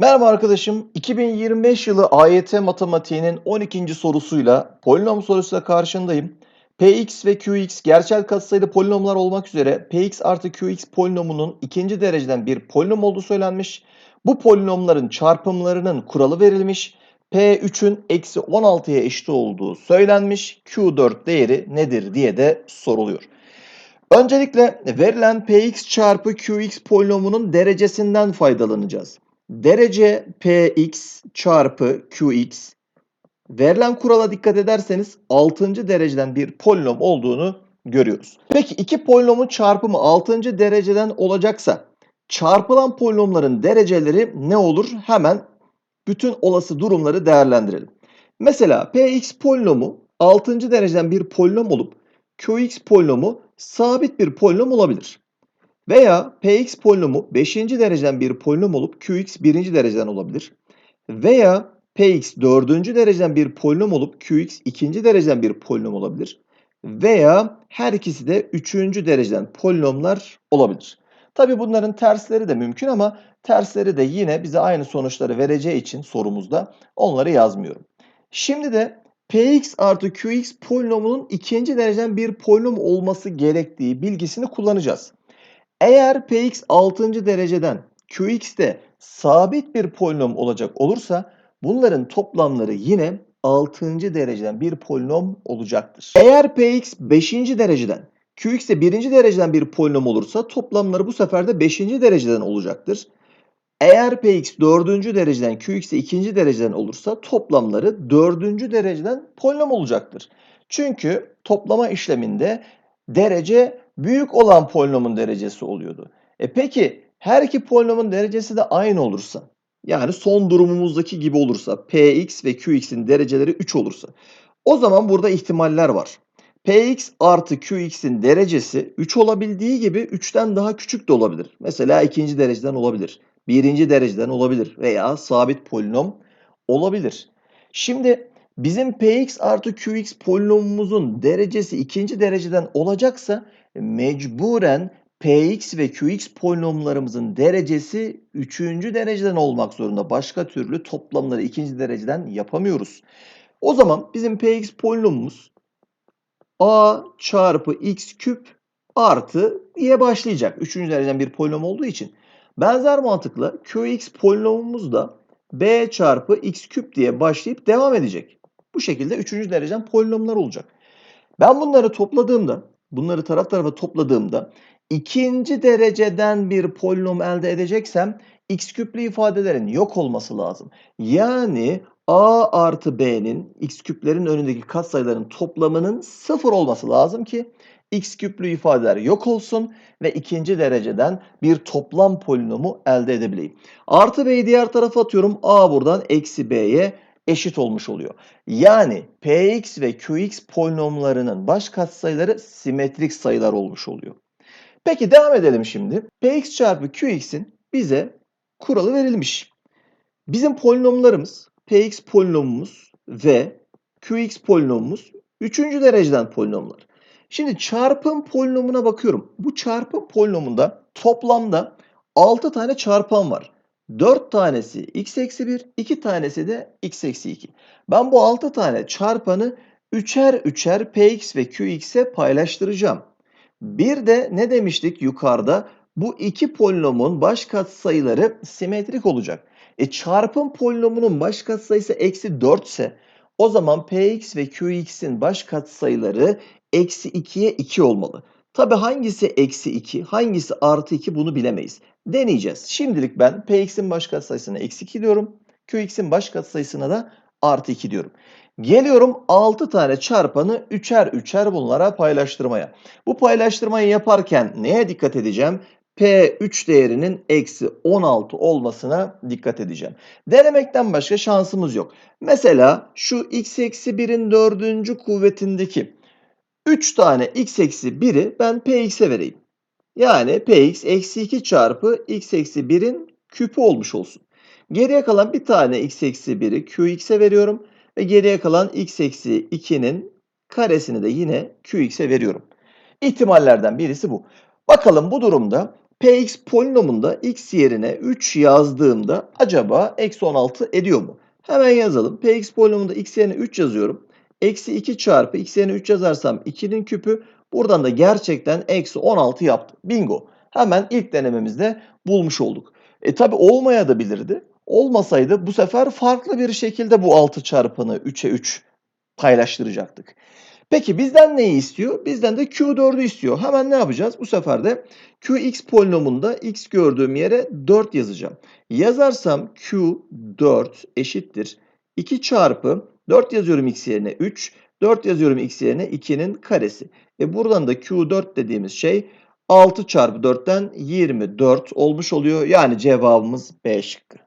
Merhaba arkadaşım. 2025 yılı AYT matematiğinin 12. sorusuyla polinom sorusuyla karşındayım. Px ve Qx gerçel katsayılı polinomlar olmak üzere Px artı Qx polinomunun ikinci dereceden bir polinom olduğu söylenmiş. Bu polinomların çarpımlarının kuralı verilmiş. P3'ün eksi 16'ya eşit olduğu söylenmiş. Q4 değeri nedir diye de soruluyor. Öncelikle verilen Px çarpı Qx polinomunun derecesinden faydalanacağız. Derece Px çarpı Qx verilen kurala dikkat ederseniz 6. dereceden bir polinom olduğunu görüyoruz. Peki iki polinomun çarpımı 6. dereceden olacaksa çarpılan polinomların dereceleri ne olur? Hemen bütün olası durumları değerlendirelim. Mesela Px polinomu 6. dereceden bir polinom olup Qx polinomu sabit bir polinom olabilir. Veya Px polinomu 5. dereceden bir polinom olup Qx 1. dereceden olabilir. Veya Px 4. dereceden bir polinom olup Qx 2. dereceden bir polinom olabilir. Veya her ikisi de 3. dereceden polinomlar olabilir. Tabi bunların tersleri de mümkün ama tersleri de yine bize aynı sonuçları vereceği için sorumuzda onları yazmıyorum. Şimdi de Px artı Qx polinomunun ikinci dereceden bir polinom olması gerektiği bilgisini kullanacağız. Eğer Px 6. dereceden Qx de sabit bir polinom olacak olursa bunların toplamları yine 6. dereceden bir polinom olacaktır. Eğer Px 5. dereceden Qx de 1. dereceden bir polinom olursa toplamları bu sefer de 5. dereceden olacaktır. Eğer Px 4. dereceden Qx de 2. dereceden olursa toplamları 4. dereceden polinom olacaktır. Çünkü toplama işleminde derece büyük olan polinomun derecesi oluyordu. E peki her iki polinomun derecesi de aynı olursa yani son durumumuzdaki gibi olursa Px ve Qx'in dereceleri 3 olursa o zaman burada ihtimaller var. Px artı Qx'in derecesi 3 olabildiği gibi 3'ten daha küçük de olabilir. Mesela ikinci dereceden olabilir. Birinci dereceden olabilir veya sabit polinom olabilir. Şimdi bizim Px artı Qx polinomumuzun derecesi ikinci dereceden olacaksa mecburen Px ve Qx polinomlarımızın derecesi üçüncü dereceden olmak zorunda. Başka türlü toplamları ikinci dereceden yapamıyoruz. O zaman bizim Px polinomumuz a çarpı x küp artı diye başlayacak. Üçüncü dereceden bir polinom olduğu için. Benzer mantıkla Qx polinomumuz da b çarpı x küp diye başlayıp devam edecek. Bu şekilde üçüncü dereceden polinomlar olacak. Ben bunları topladığımda, bunları taraf tarafa topladığımda ikinci dereceden bir polinom elde edeceksem x küplü ifadelerin yok olması lazım. Yani a artı b'nin x küplerin önündeki katsayıların toplamının sıfır olması lazım ki x küplü ifadeler yok olsun ve ikinci dereceden bir toplam polinomu elde edebileyim. Artı b'yi diğer tarafa atıyorum. a buradan eksi b'ye eşit olmuş oluyor. Yani px ve qx polinomlarının baş katsayıları simetrik sayılar olmuş oluyor. Peki devam edelim şimdi. px çarpı qx'in bize kuralı verilmiş. Bizim polinomlarımız px polinomumuz ve qx polinomumuz üçüncü dereceden polinomlar. Şimdi çarpım polinomuna bakıyorum. Bu çarpım polinomunda toplamda 6 tane çarpan var. 4 tanesi x eksi 1, 2 tanesi de x eksi 2. Ben bu 6 tane çarpanı üçer üçer px ve qx'e paylaştıracağım. Bir de ne demiştik yukarıda? Bu iki polinomun baş katsayıları simetrik olacak. E çarpım polinomunun baş katsayısı eksi 4 ise o zaman px ve qx'in baş katsayıları eksi 2'ye 2 olmalı. Tabi hangisi eksi 2, hangisi artı 2 bunu bilemeyiz. Deneyeceğiz. Şimdilik ben px'in baş katsayısına eksi 2 diyorum. qx'in baş katsayısına da artı 2 diyorum. Geliyorum 6 tane çarpanı üçer üçer bunlara paylaştırmaya. Bu paylaştırmayı yaparken neye dikkat edeceğim? P3 değerinin eksi 16 olmasına dikkat edeceğim. Denemekten başka şansımız yok. Mesela şu x eksi 1'in dördüncü kuvvetindeki 3 tane x eksi 1'i ben px'e vereyim. Yani px eksi 2 çarpı x eksi 1'in küpü olmuş olsun. Geriye kalan bir tane x eksi 1'i qx'e veriyorum. Ve geriye kalan x eksi 2'nin karesini de yine qx'e veriyorum. İhtimallerden birisi bu. Bakalım bu durumda Px polinomunda x yerine 3 yazdığımda acaba eksi 16 ediyor mu? Hemen yazalım. Px polinomunda x yerine 3 yazıyorum. Eksi 2 çarpı x yerine 3 yazarsam 2'nin küpü. Buradan da gerçekten eksi 16 yaptı. Bingo. Hemen ilk denememizde bulmuş olduk. E tabi olmaya da bilirdi. Olmasaydı bu sefer farklı bir şekilde bu 6 çarpanı 3'e 3 paylaştıracaktık. Peki bizden neyi istiyor? Bizden de Q4'ü istiyor. Hemen ne yapacağız? Bu sefer de Qx polinomunda x gördüğüm yere 4 yazacağım. Yazarsam Q4 eşittir. 2 çarpı 4 yazıyorum x yerine 3. 4 yazıyorum x yerine 2'nin karesi. E buradan da Q4 dediğimiz şey 6 çarpı 4'ten 24 olmuş oluyor. Yani cevabımız B şıkkı.